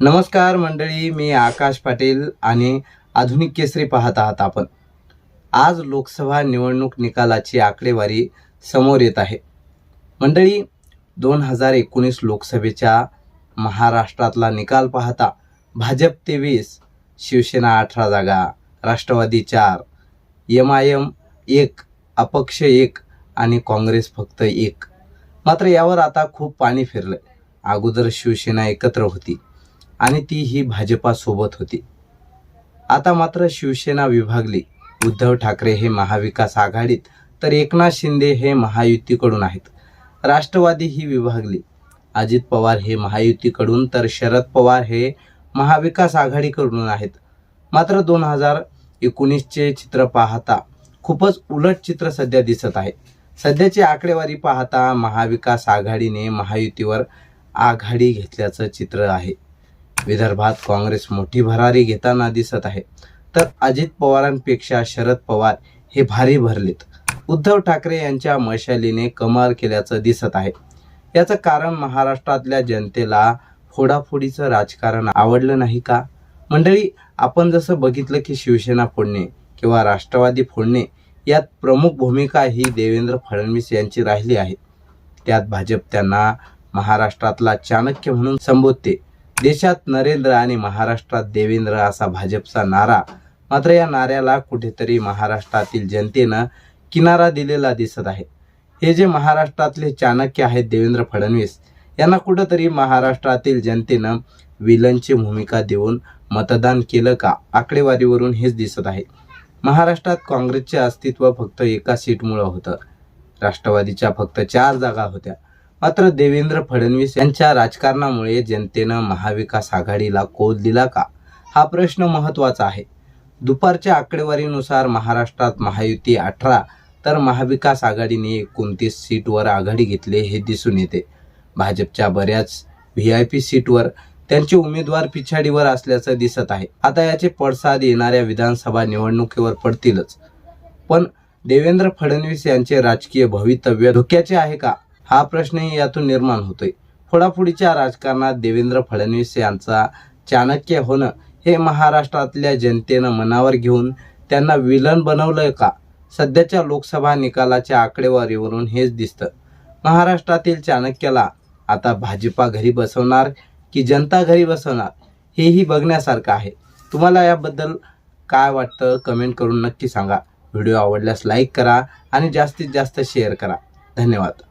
नमस्कार मंडळी मी आकाश पाटील आणि आधुनिक केसरी पाहत आहात आपण. आज लोकसभा निवडणूक निकालाची आकडेवारी समोर येत आहे. मंडळी दोन हजार एकोणीस लोकसभेच्या महाराष्ट्रातला निकाल पाहता भाजप तेवीस शिवसेना अठरा जागा राष्ट्रवादी चार एम आय एम एक अपक्ष एक आणि काँग्रेस फक्त एक. मात्र यावर आता खूप पाणी फिरलं अगोदर शिवसेना एकत्र होती. आणि ती ही भाजपासोबत होती. आता मात्र शिवसेना विभागली. उद्धव ठाकरे हे महाविकास आघाडीत तर एकनाथ शिंदे हे महायुतीकडून आहेत. राष्ट्रवादी ही विभागली. अजित पवार हे महायुतीकडून तर शरद पवार हे महाविकास आघाडीकडून आहेत. मात्र दोन हजार एकोणीसचे चित्र पाहता खूपच उलट चित्र सध्या दिसत आहे. सध्याची आकडेवारी पाहता महाविकास आघाडीने महायुतीवर आघाडी घेतल्याचं चित्र आहे. विदर्भात काँग्रेस मोठी भरारी घेताना दिसत आहे. तर अजित पवारांपेक्षा शरद पवार हे भारी भरलेत. उद्धव ठाकरे यांच्या मशालीने कमाल केल्याचं दिसत आहे. याचं कारण महाराष्ट्रातल्या जनतेला फोडाफोडीचं राजकारण आवडलं नाही का? मंडळी आपण जसं बघितलं की शिवसेना फोडणे किंवा राष्ट्रवादी फोडणे यात प्रमुख भूमिका ही देवेंद्र फडणवीस यांची राहिली आहे. त्यात भाजप त्यांना महाराष्ट्रातला चाणक्य म्हणून संबोधते. देशात नरेंद्र आणि महाराष्ट्रात देवेंद्र असा भाजपचा नारा. मात्र या नाऱ्याला कुठेतरी महाराष्ट्रातील जनतेनं किनारा दिलेला दिसत आहे. हे जे महाराष्ट्रातले चाणक्य आहेत देवेंद्र फडणवीस यांना कुठंतरी महाराष्ट्रातील जनतेनं विलनची भूमिका देऊन मतदान केलं का? आकडेवारीवरून हेच दिसत आहे. महाराष्ट्रात काँग्रेसचे अस्तित्व फक्त एका सीटमुळं होतं. राष्ट्रवादीच्या फक्त चार जागा होत्या. मात्र देवेंद्र फडणवीस यांच्या राजकारणामुळे जनतेनं महाविकास आघाडीला कोल दिला का? हा प्रश्न महत्त्वाचा आहे. दुपारच्या आकडेवारीनुसार महाराष्ट्रात महायुती अठरा तर महाविकास आघाडीने एकोणतीस सीटवर आघाडी घेतली हे दिसून येते. भाजपच्या बऱ्याच व्ही आय पी सीटवर त्यांचे उमेदवार पिछाडीवर असल्याचं दिसत आहे. आता याचे पडसाद येणाऱ्या विधानसभा निवडणुकीवर पडतीलच. पण देवेंद्र फडणवीस यांचे राजकीय भवितव्य धोक्याचे आहे का? हा प्रश्नही यातून निर्माण होतोय. फोडाफोडीच्या राजकारणात देवेंद्र फडणवीस यांचा चाणक्य होणं हे महाराष्ट्रातल्या जनतेनं मनावर घेऊन त्यांना विलन बनवलंय का? सध्याच्या लोकसभा निकालाच्या आकडेवारीवरून हेच दिसतं. महाराष्ट्रातील चाणक्याला आता भाजपा घरी बसवणार की जनता घरी बसवणार हेही बघण्यासारखं आहे. तुम्हाला याबद्दल काय वाटतं कमेंट करून नक्की सांगा. व्हिडिओ आवडल्यास लाईक करा आणि जास्तीत जास्त शेअर करा. धन्यवाद.